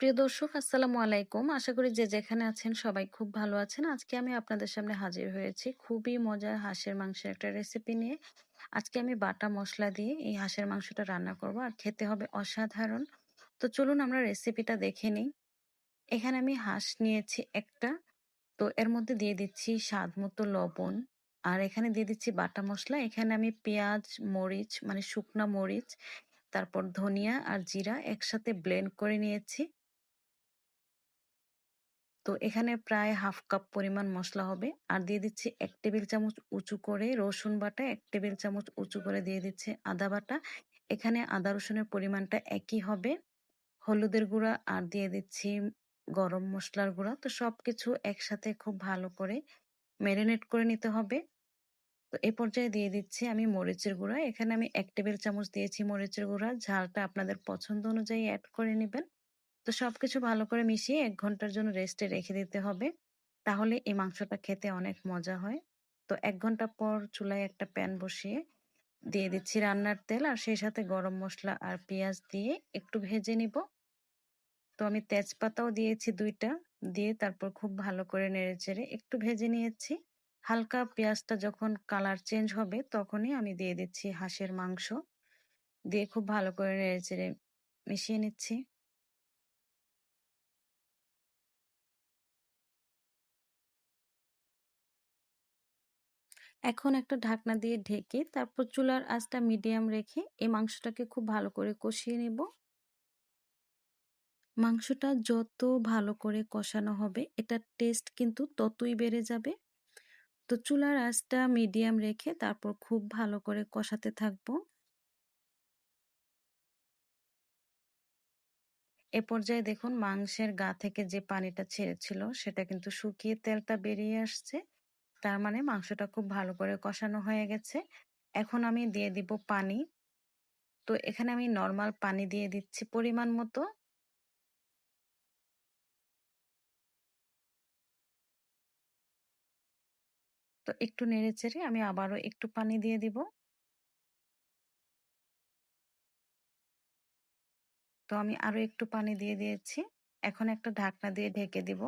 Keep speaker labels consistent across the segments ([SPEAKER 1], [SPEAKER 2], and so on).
[SPEAKER 1] প্রিয় দর্শক আসসালামু আলাইকুম। আশা করি যে যেখানে আছেন সবাই খুব ভালো আছেন। আজকে আমি আপনাদের সামনে হাজির হয়েছি খুবই মজার হাঁসের মাংসের একটা রেসিপি নিয়ে। আজকে আমি বাটা মশলা দিয়ে এই হাঁসের মাংসটা রান্না করব আর খেতে হবে অসাধারণ। তো চলুন আমরা রেসিপিটা দেখে নিই। এখানে আমি হাঁস নিয়েছি একটা। তো এর মধ্যে দিয়ে দিচ্ছি স্বাদ মতো লবণ আর এখানে দিয়ে দিচ্ছি বাটা মশলা এখানে আমি পেঁয়াজ, মরিচ মানে শুকনা মরিচ, তারপর ধনিয়া আর জিরা একসাথে ব্লেন্ড করে নিয়েছি। তো এখানে প্রায় হাফ কাপ পরিমাণ মশলা হবে। আর দিয়ে দিচ্ছি এক টেবিল চামচ উঁচু করে রসুন বাটা, এক টেবিল চামচ উঁচু করে দিয়ে দিচ্ছে আদা বাটা। এখানে আদা রসুনের পরিমাণটা একই হবে। হলুদের গুঁড়া আর দিয়ে দিচ্ছি গরম মশলার গুঁড়া। তো সব কিছু একসাথে খুব ভালো করে ম্যারিনেট করে নিতে হবে। তো এ পর্যায়ে দিয়ে দিচ্ছি আমি মরিচের গুঁড়া। এখানে আমি এক টেবিল চামচ দিয়েছি মরিচের গুঁড়া। ঝালটা আপনাদের পছন্দ অনুযায়ী অ্যাড করে নেবেন। তো সবকিছু ভালো করে মিশিয়ে এক ঘণ্টার জন্য রেস্টে রেখে দিতে হবে। তাহলে এই মাংসটা খেতে অনেক মজা হয়। তো এক ঘণ্টা পর চুলায় একটা প্যান বসিয়ে দিয়ে দিচ্ছি রান্নার তেল আর সেই সাথে গরম মশলা আর পেঁয়াজ দিয়ে একটু ভেজে নিব। তো আমি তেজপাতাও দিয়েছি দুইটা, দিয়ে তারপর খুব ভালো করে নেড়ে চেড়ে একটু ভেজে নিয়েছি। হালকা পেঁয়াজটা যখন কালার চেঞ্জ হবে তখনই আমি দিয়ে দিচ্ছি হাঁসের মাংস। দিয়ে খুব ভালো করে নেড়ে চেড়ে মিশিয়ে নিচ্ছি। এখন একটা ঢাকনা দিয়ে ঢেকে তারপর চুলার আঁচটা মিডিয়াম রেখে এই মাংসটাকে খুব ভালো করে কষিয়ে নেব। মাংসটা যত ভালো করে কষানো হবে, এটার টেস্ট কিন্তু ততই বেড়ে যাবে। তো চুলার আঁচটা মিডিয়াম রেখে তারপর খুব ভালো করে কষাতে থাকব। এ পর্যায়ে দেখুন মাংসের গা থেকে যে পানিটা ছেড়েছিল, সেটা কিন্তু শুকিয়ে তেলটা বেরিয়ে আসছে। তার মানে মাংসটা খুব ভালো করে কষানো হয়ে গেছে। এখন আমি দিয়ে দিব পানি। তো এখানে আমি নর্মাল পানি দিয়ে দিচ্ছি পরিমাণ মতো। তো একটু নেড়ে চেড়ে আমি আবারও একটু পানি দিয়ে দিব। তো আমি আরও একটু পানি দিয়ে দিয়েছি। এখন একটা ঢাকনা দিয়ে ঢেকে দিব।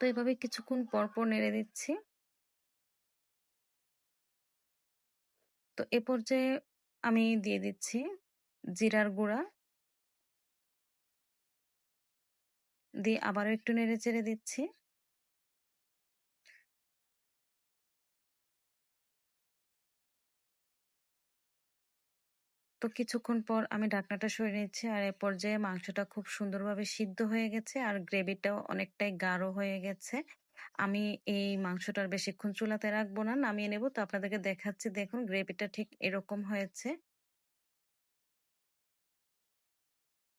[SPEAKER 1] তো এভাবে কিছুক্ষণ পরপর পর নেড়ে দিচ্ছি। তো এ পর্যায়ে আমি দিয়ে দিচ্ছি জিরার গুঁড়া। দিয়ে আবারও একটু নেড়ে চেড়ে দিচ্ছি। তো কিছুক্ষণ পর আমি ঢাকনাটা সরিয়ে নিচ্ছি আর এ পর্যায়ে মাংসটা খুব সুন্দরভাবে সিদ্ধ হয়ে গেছে আর গ্রেভিটাও অনেকটাই গাঢ় হয়ে গেছে। আমি এই মাংসটার বেশিক্ষণ চুলাতে রাখব না, নামিয়ে নেব। তো আপনাদেরকে দেখাচ্ছি, দেখুন গ্রেভিটা ঠিক এরকম হয়েছে।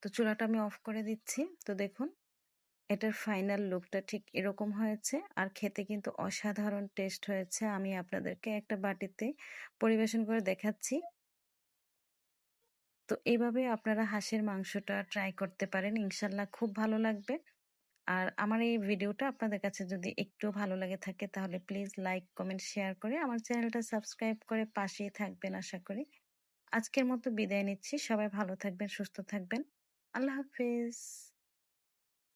[SPEAKER 1] তো চুলাটা আমি অফ করে দিচ্ছি। তো দেখুন, এটার ফাইনাল লুকটা ঠিক এরকম হয়েছে আর খেতে কিন্তু অসাধারণ টেস্ট হয়েছে। আমি আপনাদেরকে একটা বাটিতে পরিবেশন করে দেখাচ্ছি। তো এইভাবে আপনারা হাঁসের মাংসটা ট্রাই করতে পারেন। ইনশাল্লাহ খুব ভালো লাগবে। আর আমার এই ভিডিওটা আপনাদের কাছে যদি একটু ভালো লাগে থাকে, তাহলে প্লিজ লাইক কমেন্ট শেয়ার করে আমার চ্যানেলটা সাবস্ক্রাইব করে পাশেই থাকবেন আশা করি। আজকের মতো বিদায় নিচ্ছি। সবাই ভালো থাকবেন, সুস্থ থাকবেন। আল্লাহ হাফিজ।